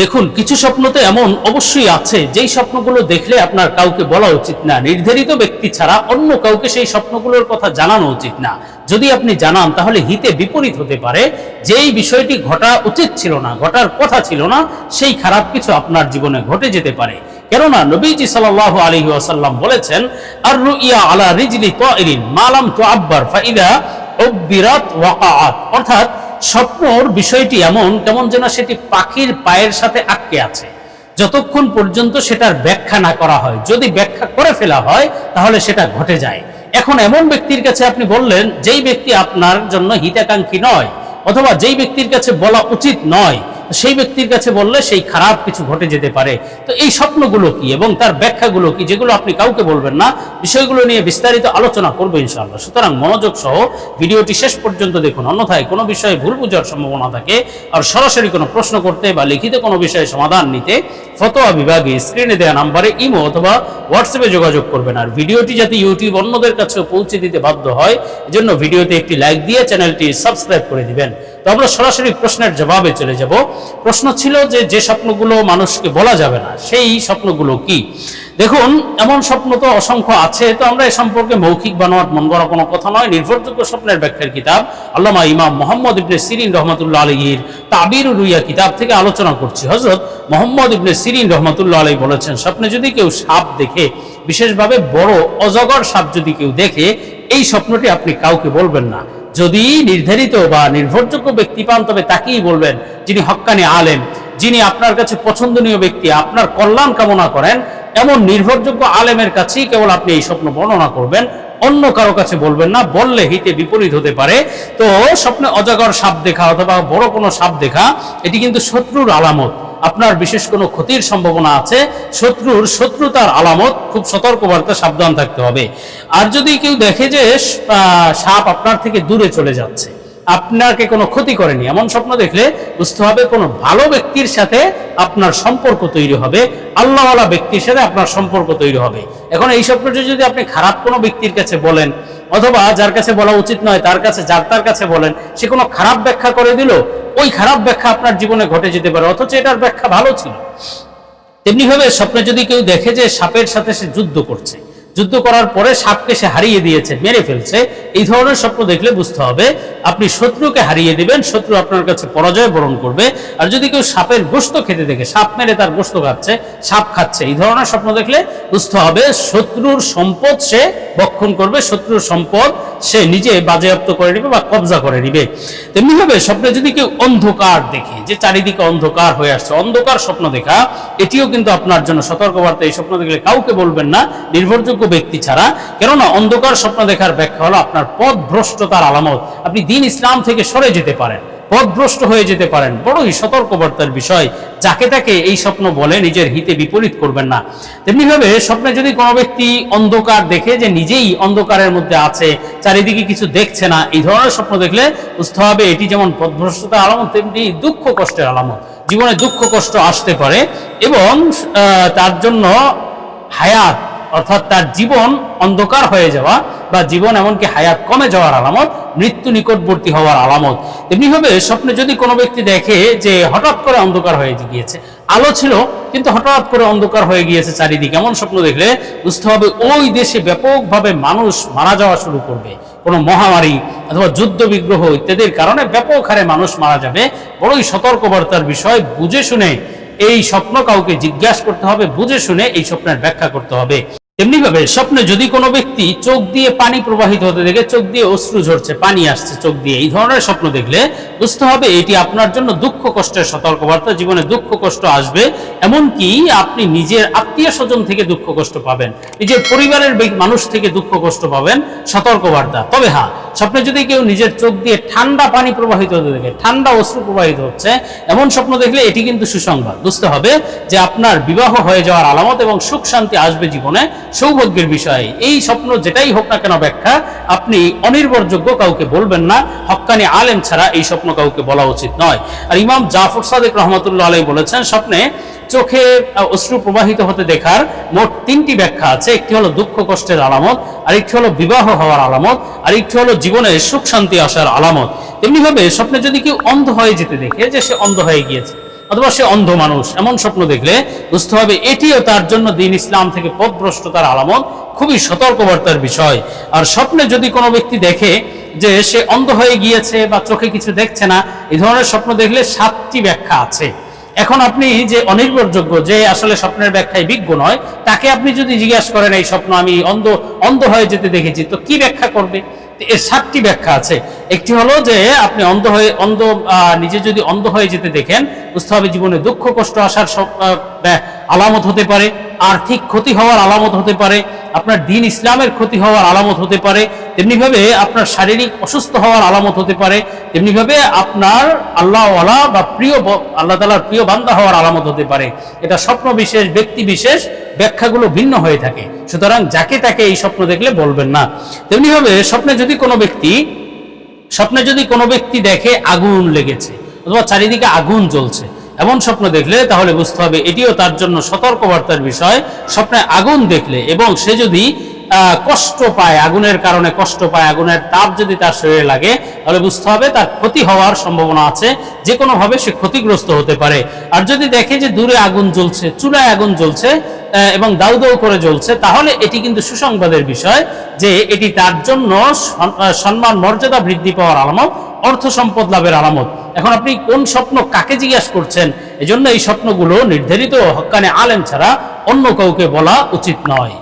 দেখুন, কিছু স্বপ্ন তো এমন অবশ্যই আছে, যেই স্বপ্নগুলো দেখলে আপনার কাউকে বলা উচিত না। নির্ধারিত ব্যক্তি ছাড়া অন্য কাউকে সেই স্বপ্নগুলোর কথা জানানো উচিত না। যদি আপনি জানান, তাহলে হিতে বিপরীত হতে পারে। যেই বিষয়টি ঘটা উচিত ছিল না, ঘটার কথা ছিল না, সেই খারাপ কিছু আপনার জীবনে ঘটে যেতে পারে। কেননা, নবীজি সাল্লাহ আলী ওয়াসাল্লাম বলেছেন আর রুইয়া আলা রিজলি তাইরিন মালাম তো আব্বার ফাইদা অব্বিরাত অর্থাৎ স্বপ্নর বিষয়টি এমন, কেমন যেন সেটি পাখির পায়ের সাথে আটকে আছে। যতক্ষণ পর্যন্ত সেটার ব্যাখ্যা না করা হয়, যদি ব্যাখ্যা করে ফেলা হয়, তাহলে সেটা ঘটে যায়। এখন এমন ব্যক্তির কাছে আপনি বললেন, যেই ব্যক্তি আপনার জন্য হিতাকাঙ্ক্ষী নয়, অথবা যেই ব্যক্তির কাছে বলা উচিত নয় সেই ব্যক্তির কাছে বললে সেই খারাপ কিছু ঘটে যেতে পারে। তো এই স্বপ্নগুলো কি এবং তার ব্যাখ্যাগুলো কি যেগুলো আপনি কাউকে বলবেন না, বিষয়গুলো নিয়ে বিস্তারিত আলোচনা করব ইনশাআল্লাহ। সুতরাং মনোযোগ সহ ভিডিওটি শেষ পর্যন্ত দেখুন। অন্যথায় কোনো বিষয়ে ভুল বুঝার সম্ভাবনা থাকে আর সরাসরি কোনো প্রশ্ন করতে বা লিখিত কোনো বিষয়ে সমাধান নিতে ফতোয়া বিভাগে স্ক্রিনে দেওয়া নাম্বারে ইমো অথবা হোয়াটসঅ্যাপে যোগাযোগ করবেন। আর ভিডিওটি যাতে ইউটিউব অন্যদের কাছেও পৌঁছে দিতে বাধ্য হয়, এজন্য ভিডিওতে একটি লাইক দিয়ে চ্যানেলটি সাবস্ক্রাইব করে দিবেন। তো আমরা সরাসরি প্রশ্নের জবাবে চলে যাব। প্রশ্ন ছিল যে যে স্বপ্নগুলো মানুষকে বলা যাবে না, সেই স্বপ্নগুলো কি? দেখুন, এমন স্বপ্ন তো অসংখ্য আছে, তো আমরা এ সম্পর্কে মৌখিক বানোয়াট মন করা কোনো কথা নয়। নির্ভরযোগ্য স্বপ্নের ব্যাখ্যার কিতাব আল্লামা ইমাম মোহাম্মদ ইবনে সিরিন রহমতুল্লাহ আলহির তাবির রুইয়া কিতাব থেকে আলোচনা করছি। হজরত মোহাম্মদ ইবনে সিরিন রহমতুল্লাহ আলহী বলেছেন, স্বপ্নে যদি কেউ সাপ দেখে, বিশেষভাবে বড় অজগর সাপ যদি কেউ দেখে, এই স্বপ্নটি আপনি কাউকে বলবেন না। যদি নির্ধারিত বা নির্ভরযোগ্য ব্যক্তি পান, তবে তাকেই বলবেন যিনি হক্কানি আলেম, যিনি আপনার কাছে পছন্দনীয় ব্যক্তি, আপনার কল্যাণ কামনা করেন, এমন নির্ভরযোগ্য আলেমের কাছেই কেবল আপনি এই স্বপ্ন বর্ণনা করবেন, অন্য কারও কাছে বলবেন না, বললে হিতে বিপরীত হতে পারে। তো স্বপ্নে অজাগর সাপ দেখা অথবা বড় কোনো সাপ দেখা, এটি কিন্তু শত্রুর আলামত। আপনার বিশেষ কোনো ক্ষতির সম্ভাবনা আছে, শত্রুর শত্রুতার আলামত, খুব সতর্কবার্তা, সাবধান থাকতে হবে। আর যদি কেউ দেখে যে সাপ আপনার থেকে দূরে চলে যাচ্ছে, আপনাকে কোনো ক্ষতি করেনি, এমন স্বপ্ন দেখলে বুঝতে হবে কোনো ভালো ব্যক্তির সাথে আপনার সম্পর্ক তৈরি হবে, আল্লাহওয়ালা ব্যক্তির সাথে আপনার সম্পর্ক তৈরি হবে। এখন এই স্বপ্নটি যদি আপনি খারাপ কোনো ব্যক্তির কাছে বলেন অথবা যার কাছে বলা উচিত নয়, তার কাছে যার তার কাছে বলেন, সে কোনো খারাপ ব্যাখ্যা করে দিল, ওই খারাপ ব্যাখ্যা আপনার জীবনে ঘটে যেতে পারে, অথচ এটার ব্যাখ্যা ভালো ছিল। তেমনিভাবে স্বপ্নে যদি কেউ দেখে যে সাপের সাথে সে যুদ্ধ করছে, যুদ্ধ করার পরে সাপকে সে হারিয়ে দিয়েছে, মেরে ফেলছে, এই ধরনের স্বপ্ন দেখলে বুঝতে হবে, আপনি শত্রুকে হারিয়ে দিবেন, শত্রু আপনার কাছে পরাজয় বরণ করবে, আর যদি কেউ সাপের গোস্ত খেতে দেখে, সাপ মেরে তার গোস্ত খাচ্ছে, সাপ খাচ্ছে, এই ধরনের স্বপ্ন দেখলে বুঝতে হবে শত্রুর সম্পদ সে বক্ষণ করবে, শত্রুর সম্পদ সে নিজে বাজেয়াপ্ত করে নিবে বা কবজা করে নিবে। তেমনিভাবে স্বপ্নে যদি কেউ অন্ধকার দেখে, যে চারিদিকে অন্ধকার হয়ে আসছে, অন্ধকার স্বপ্ন দেখা, এটিও কিন্তু আপনার জন্য সতর্কবার্তা। এই স্বপ্ন দেখলে কাউকে বলবেন না, নির্ভরযোগ্য ব্যক্তি ছাড়া। কেননা অন্ধকার স্বপ্ন দেখার ব্যাখ্যা হলো আপনার পথ ভ্রষ্টতার আলামত। আপনি দিন ইসলাম থেকে সরে যেতে পারেন। পথভ্রষ্ট হয়ে যেতে পারেন। বড়ই সতর্কবার্তার বিষয়। যাকে তাকে এই স্বপ্ন বলে, নিজের হিতে বিপরীত করবেন না। তেমনিভাবে স্বপ্নে যদি কোনো ব্যক্তি অন্ধকার দেখে যে নিজেই অন্ধকারের মধ্যে আছে, চারিদিকে কিছু দেখছে না, এই ধরনের স্বপ্ন দেখলে বুঝতে হবে এটি যেমন পথভ্রষ্টতার আলামত, তেমনি দুঃখ কষ্টের আলামত। জীবনে দুঃখ কষ্ট আসতে পারে এবং তার জন্য হায়াত অর্থাৎ তার জীবন অন্ধকার হয়ে যাওয়া বা জীবন এমনকি হায়াত কমে যাওয়ার আলামত, মৃত্যু নিকটবর্তী হওয়ার আলামত। তেমনিভাবে স্বপ্নে যদি কোনো ব্যক্তি দেখে যে হঠাৎ করে অন্ধকার হয়ে গিয়েছে, আলো ছিল, কিন্তু হঠাৎ করে অন্ধকার হয়ে গিয়েছে চারিদিকে, এমন স্বপ্ন দেখলে বুঝতে হবে ওই দেশে ব্যাপকভাবে মানুষ মারা যাওয়া শুরু করবে। কোনো মহামারী অথবা যুদ্ধ বিগ্রহ ইত্যাদির কারণে ব্যাপক হারে মানুষ মারা যাবে। বড়ই সতর্কবার্তার বিষয়, বুঝে শুনে এই স্বপ্ন কাউকে জিজ্ঞাসা করতে হবে, বুঝে শুনে এই স্বপ্নের ব্যাখ্যা করতে হবে। তেমনিভাবে স্বপ্নে যদি কোনো ব্যক্তি চোখ দিয়ে পানি প্রবাহিত হতে দেখে, চোখ দিয়ে অশ্রু ঝরছে, পানি আসছে চোখ দিয়ে, এই ধরনের স্বপ্ন দেখলে বুঝতে হবে এটি আপনার জন্য দুঃখ, কষ্টের সতর্কবার্তা, জীবনে দুঃখ, কষ্ট আসবে, এমনকি আপনি নিজের আত্মীয় স্বজন থেকে দুঃখ, কষ্ট পাবেন, নিজের পরিবারের মানুষ থেকে দুঃখ, কষ্ট পাবেন, সতর্কবার্তা। তবে হ্যাঁ স্বপ্নে যদি কেউ নিজের চোখ দিয়ে ঠান্ডা পানি প্রবাহিত হতে দেখে, ঠান্ডা অশ্রু প্রবাহিত হচ্ছে, এমন স্বপ্ন দেখলে এটি কিন্তু সুসংবাদ। বুঝতে হবে যে আপনার বিবাহ হয়ে যাওয়ার আলামত এবং সুখ শান্তি আসবে জীবনে, সৌভাগ্যের বিষয় এই স্বপ্ন যেটাই হোক না কেন ব্যাখ্যা, আপনি অনির্ভরযোগ্য কাউকে বলবেন না, হক্কানি আলেম ছাড়া এই স্বপ্ন কাউকে বলা উচিত নয়। আর ইমাম জাফর সাদেক রহমতুল্লাহ আলাই বলেছেন, স্বপ্নে চোখে অশ্রু প্রবাহিত হতে দেখার মোট তিনটি ব্যাখ্যা আছে। একটি হলো দুঃখ কষ্টের আলামত, আরেকটি হলো বিবাহ হওয়ার আলামত, আরেকটি হলো জীবনে সুখ শান্তি আসার আলামত। তেমনিভাবে স্বপ্নে যদি কেউ অন্ধ হয়ে যেতে দেখে যে সে অন্ধ হয়ে গিয়েছে, অথবা সে অন্ধ মানুষ, এমন স্বপ্ন দেখলে বুঝতে হবে এটিও তার জন্য দিন ইসলাম থেকে পথভ্রষ্টতার আলামত, খুবই সতর্কবার্তার বিষয়। আর স্বপ্নে যদি কোনো ব্যক্তি দেখে যে সে অন্ধ হয়ে গিয়েছে বা চোখে কিছু দেখছে না এই ধরনের স্বপ্ন দেখলে সাতটি ব্যাখ্যা আছে। এখন আপনি যে অনির্ভরযোগ্য, যে আসলে স্বপ্নের ব্যাখ্যায় বিজ্ঞ নয়, তাকে আপনি যদি জিজ্ঞাসা করেন, এই স্বপ্ন আমি অন্ধ অন্ধ হয়ে যেতে দেখেছি তো কি ব্যাখ্যা করবে? এর সাতটি ব্যাখ্যা আছে। একটি হলো যে, আপনি অন্ধ হয়ে, অন্ধ নিজে যদি অন্ধ হয়ে যেতে দেখেন, বুঝতে হবে জীবনে দুঃখ, কষ্ট আসার আলামত হতে পারে, আর্থিক ক্ষতি হওয়ার আলামত হতে পারে, আপনার দিন ইসলামের ক্ষতি হওয়ার আলামত হতে পারে তেমনিভাবে আপনার শারীরিক অসুস্থ হওয়ার আলামত হতে পারে, তেমনিভাবে আপনার আল্লাহওয়ালা বা প্রিয় আল্লাহ তালার প্রিয় বান্দা হওয়ার আলামত হতে পারে। এটা স্বপ্ন বিশেষ, ব্যক্তি বিশেষ, ব্যাখ্যাগুলো ভিন্ন হয়ে থাকে। সুতরাং যাকে তাকে এই স্বপ্ন দেখলে বলবেন না। তেমনিভাবে স্বপ্নে যদি কোনো ব্যক্তি, স্বপ্নে যদি কোনো ব্যক্তি দেখে আগুন লেগেছে অথবা চারিদিকে আগুন জ্বলছে, এমন স্বপ্ন দেখলে তাহলে বুঝতে হবে এটিও তার জন্য সতর্কবার্তার বিষয়। স্বপ্নে আগুন দেখলে এবং সে যদি কষ্ট পায়, আগুনের কারণে কষ্ট পায়, আগুনের তাপ যদি তার শরীরে লাগে, তাহলে বুঝতে হবে তার ক্ষতি হওয়ার সম্ভাবনা আছে যে কোনোভাবে সে ক্ষতিগ্রস্ত হতে পারে। আর যদি দেখে যে দূরে আগুন জ্বলছে চুলায় আগুন জ্বলছে এবং দাউ দাউ করে জ্বলছে, তাহলে এটি কিন্তু সুসংবাদের বিষয় যে এটি তার জন্য সম্মান, মর্যাদা বৃদ্ধি পাওয়ার আলামত, অর্থ সম্পদ লাভের আলামত। এখন আপনি কোন স্বপ্ন কাকে জিজ্ঞাসা করছেন? এজন্য এই স্বপ্নগুলো নির্ধারিত হক্কানে আলেম ছাড়া অন্য কাউকে বলা উচিত নয়।